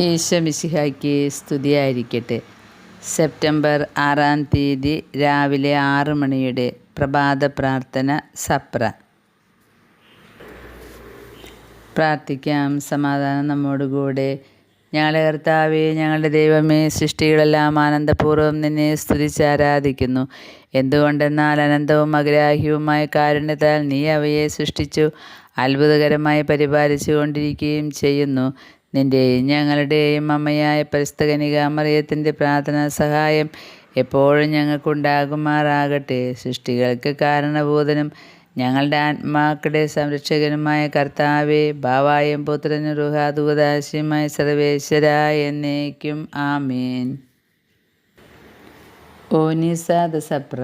ഈശോമിശിഹായ്ക്ക് സ്തുതിയായിരിക്കട്ടെ. സെപ്റ്റംബർ ആറാം തീയതി രാവിലെ ആറ് മണിയുടെ പ്രഭാത പ്രാർത്ഥന സപ്ര. പ്രാർത്ഥിക്കാം. സമാധാനം നമ്മോടുകൂടെ ഞങ്ങളെ കർത്താവെ ഞങ്ങളുടെ ദൈവമേ സൃഷ്ടികളെല്ലാം ആനന്ദപൂർവം നിന്നെ സ്തുതിച്ച് ആരാധിക്കുന്നു. എന്തുകൊണ്ടെന്നാൽ അനന്തവും അഗ്രാഹ്യവുമായ കാരുണ്യത്താൽ നീ അവയെ സൃഷ്ടിച്ചു അത്ഭുതകരമായി പരിപാലിച്ചു കൊണ്ടിരിക്കുകയും ചെയ്യുന്നു. നിന്റെയും ഞങ്ങളുടെയും അമ്മയായ പരിസ്ഥകനിക മറിയത്തിന്റെ പ്രാർത്ഥനാ സഹായം എപ്പോഴും ഞങ്ങൾക്കുണ്ടാകുമാറാകട്ടെ. സൃഷ്ടികൾക്ക് കാരണഭൂതനും ഞങ്ങളുടെ ആത്മാക്കളുടെ സംരക്ഷകനുമായ കർത്താവെ ഭാവായും പുത്രനും റുഹാദൂതാശിയുമായ സർവേശ്വര എന്നേക്കും ആമേൻ. ഓനിസാദസപ്ര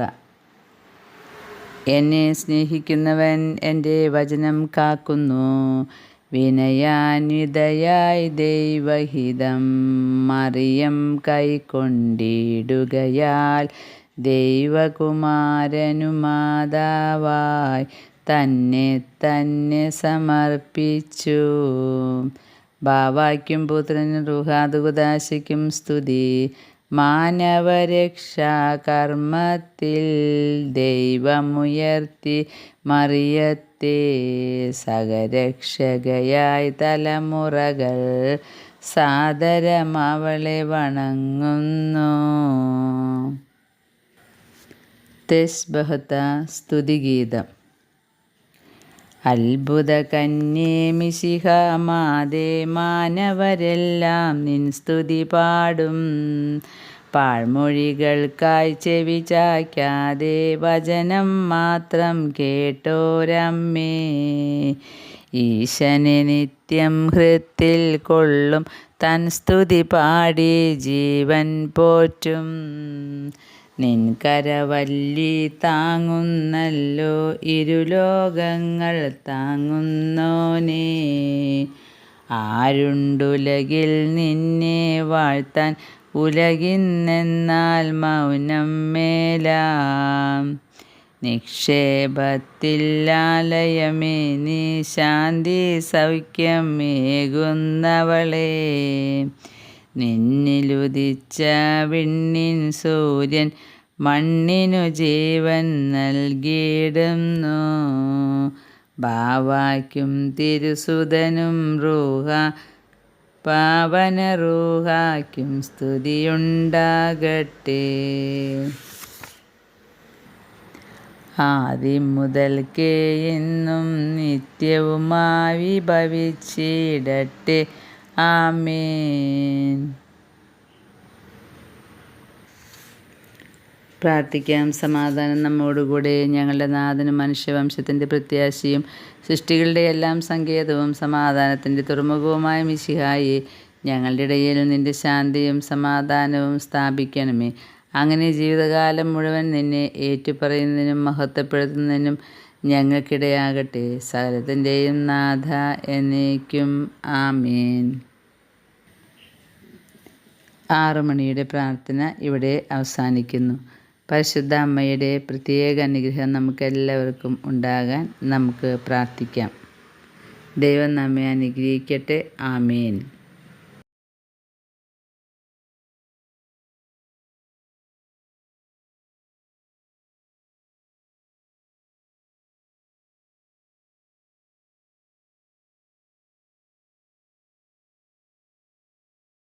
എന്നെ സ്നേഹിക്കുന്നവൻ എന്റെ വചനം കാക്കുന്നു. വിനയാന്വിതയായി ദൈവഹിതം മറിയം കൈക്കൊണ്ടിടുകയാൽ ദൈവകുമാരനു മാതാവായി തന്നെ തന്നെ സമർപ്പിച്ചു. ബാവായ്ക്കും പുത്രനും റുഹാദുകുദാശയ്ക്കും സ്തുതി. മാനവരക്ഷാകർമ്മത്തിൽ ദൈവമുയർത്തി മറിയത്തെ സഹരക്ഷകയായി തലമുറകൾ സാദരം അവളെ വണങ്ങുന്നു. തെസ്ബഹത്ത സ്തുതിഗീതം. അത്ഭുത കന്യേ മിശിഹമാതേ മാനവരെല്ലാം നിൻ സ്തുതി പാടും. പാഴ്മൊഴികൾക്കായി ചെവി ചായ്ക്കാതെ വചനം മാത്രം കേട്ടോരമ്മേ. ഈശനെ നിത്യം ഹൃത്തിൽ കൊള്ളും തൻ സ്തുതി പാടി ജീവൻ പോറ്റും. നിൻകരവല്ലി താങ്ങുന്നല്ലോ ഇരുലോകങ്ങൾ താങ്ങുന്നോനേ. ആരുണ്ടുലകിൽ നിന്നെ വാഴ്ത്താൻ ഉലകിന്നെന്നാൽ മൗനം മേലാം. നിക്ഷേപത്തിലാലയമേ നീ ശാന്തി സൗഖ്യമേകുന്നവളേ നിന്നിലുദിച്ച വിണ്ണിൻ സൂര്യൻ മണ്ണിനു ജീവൻ നൽകിയിടുന്നു. ബാവായ്ക്കും തിരുസുതനും റൂഹ പാവന റൂഹായ്ക്കും സ്തുതിയുണ്ടാകട്ടെ. ആദ്യം മുതൽക്കേ എന്നും നിത്യവുമായി ഭവിച്ചിടട്ടെ. ആമേൻ. പ്രാർത്ഥിക്കാം. സമാധാനം നമ്മോടുകൂടെ ഞങ്ങളുടെ നാഥനും മനുഷ്യവംശത്തിന്റെ പ്രത്യാശയും സൃഷ്ടികളുടെ എല്ലാം സങ്കേതവും സമാധാനത്തിന്റെ തുറമുഖവുമായ മിശിഹായി ഞങ്ങളുടെ ഇടയിൽ നിന്റെ ശാന്തിയും സമാധാനവും സ്ഥാപിക്കണമേ. അങ്ങനെ ജീവിതകാലം മുഴുവൻ നിന്നെ ഏറ്റുപറയുന്നതിനും മഹത്വപ്പെടുത്തുന്നതിനും ഞങ്ങൾക്കിടയാകട്ടെ. സകലത്തിന്റെയും നാഥ എന്നേക്കും. ആമേൻ. ആറു മണിയുടെ പ്രാർത്ഥന ഇവിടെ അവസാനിക്കുന്നു. പരിശുദ്ധ അമ്മയുടെ പ്രത്യേക അനുഗ്രഹം നമുക്കെല്ലാവർക്കും ഉണ്ടാകാൻ നമുക്ക് പ്രാർത്ഥിക്കാം. ദൈവം നമ്മെ അനുഗ്രഹിക്കട്ടെ. ആമേൻ.